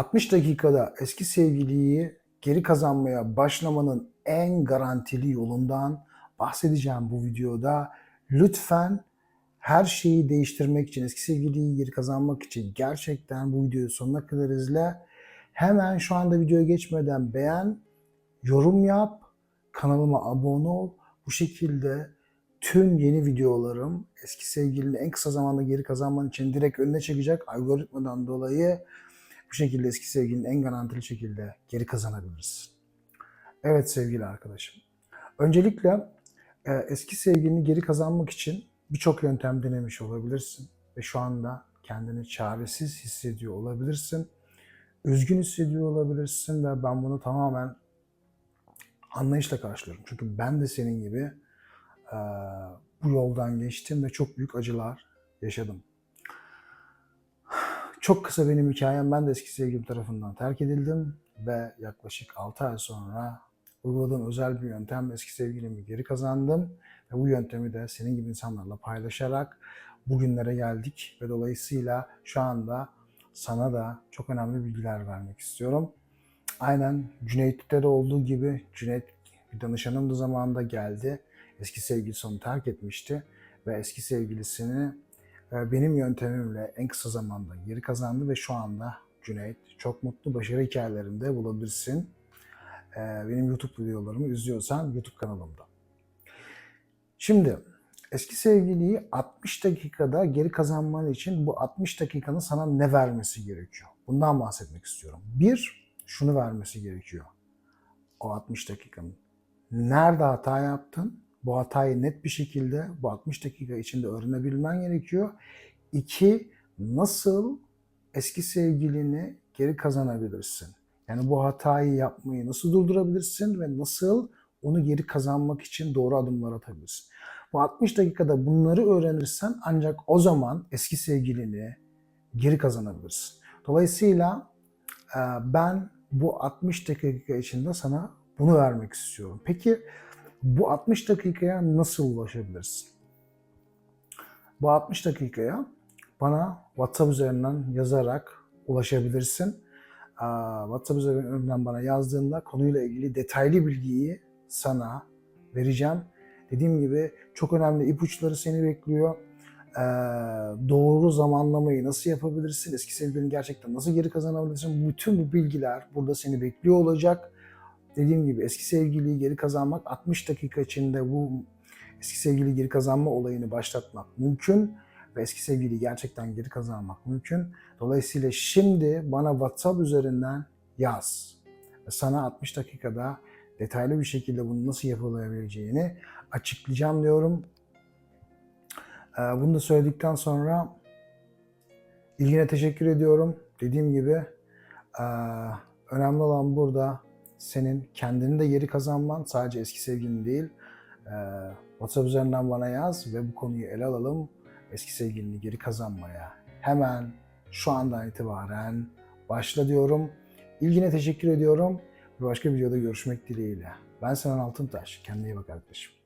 60 dakikada eski sevgiliyi geri kazanmaya başlamanın en garantili yolundan bahsedeceğim bu videoda. Lütfen her şeyi değiştirmek için, eski sevgiliyi geri kazanmak için gerçekten bu videoyu sonuna kadar izle. Hemen şu anda videoya geçmeden beğen, yorum yap, kanalıma abone ol. Bu şekilde tüm yeni videolarım eski sevgilini en kısa zamanda geri kazanman için direkt önüne çekecek algoritmadan dolayı bu şekilde eski sevgilini en garantili şekilde geri kazanabilirsin. Evet sevgili arkadaşım. Öncelikle e, eski sevgilini geri kazanmak için birçok yöntem denemiş olabilirsin ve şu anda kendini çaresiz hissediyor olabilirsin. Üzgün hissediyor olabilirsin ve ben bunu tamamen anlayışla karşılıyorum. Çünkü ben de senin gibi e, bu yoldan geçtim ve çok büyük acılar yaşadım. Çok kısa benim hikayem. Ben de eski sevgilim tarafından terk edildim ve yaklaşık 6 ay sonra uyguladığım özel bir yöntem eski sevgilimi geri kazandım. Ve bu yöntemi de senin gibi insanlarla paylaşarak bugünlere geldik ve dolayısıyla şu anda sana da çok önemli bilgiler vermek istiyorum. Aynen Cüneyt'te de olduğu gibi Cüneyt bir danışanım da zamanında geldi. Eski sevgilisi onu terk etmişti ve eski sevgilisini benim yöntemimle en kısa zamanda geri kazandı ve şu anda Cüneyt çok mutlu başarı hikayelerinde bulabilirsin. E, Benim YouTube videolarımı izliyorsan YouTube kanalımda. Şimdi eski sevgiliyi 60 dakikada geri kazanman için bu 60 dakikanın sana ne vermesi gerekiyor? Bundan bahsetmek istiyorum. Bir, şunu vermesi gerekiyor. O 60 dakikanın. Nerede hata yaptın? Bu hatayı net bir şekilde bu 60 dakika içinde öğrenebilmen gerekiyor. İki, nasıl eski sevgilini geri kazanabilirsin? Yani bu hatayı yapmayı nasıl durdurabilirsin ve nasıl onu geri kazanmak için doğru adımlar atabilirsin? Bu 60 dakikada bunları öğrenirsen ancak o zaman eski sevgilini geri kazanabilirsin. Dolayısıyla ben bu 60 dakika içinde sana bunu vermek istiyorum. Peki bu 60 dakikaya nasıl ulaşabilirsin? Bu 60 dakikaya bana WhatsApp üzerinden yazarak ulaşabilirsin. WhatsApp üzerinden bana yazdığında konuyla ilgili detaylı bilgiyi sana vereceğim. Dediğim gibi çok önemli ipuçları seni bekliyor. Doğru zamanlamayı nasıl yapabilirsin? Eski sevgilini gerçekten nasıl geri kazanabilirsin? Bütün bu bilgiler burada seni bekliyor olacak. Dediğim gibi eski sevgiliyi geri kazanmak 60 dakika içinde bu eski sevgili geri kazanma olayını başlatmak mümkün ve eski sevgiliyi gerçekten geri kazanmak mümkün. Dolayısıyla şimdi bana WhatsApp üzerinden yaz. Sana 60 dakikada detaylı bir şekilde bunu nasıl yapılabileceğini açıklayacağım diyorum. Ee, Bunu da söyledikten sonra ilgine teşekkür ediyorum. Dediğim gibi e, önemli olan burada senin kendini de geri kazanman, sadece eski sevgilin değil. Ee, WhatsApp üzerinden bana yaz ve bu konuyu ele alalım. Eski sevgilini geri kazanmaya hemen şu andan itibaren başla diyorum. İlgine teşekkür ediyorum. Bir başka videoda görüşmek dileğiyle. Ben Sinan Altıntaş. Kendine iyi bak arkadaşım.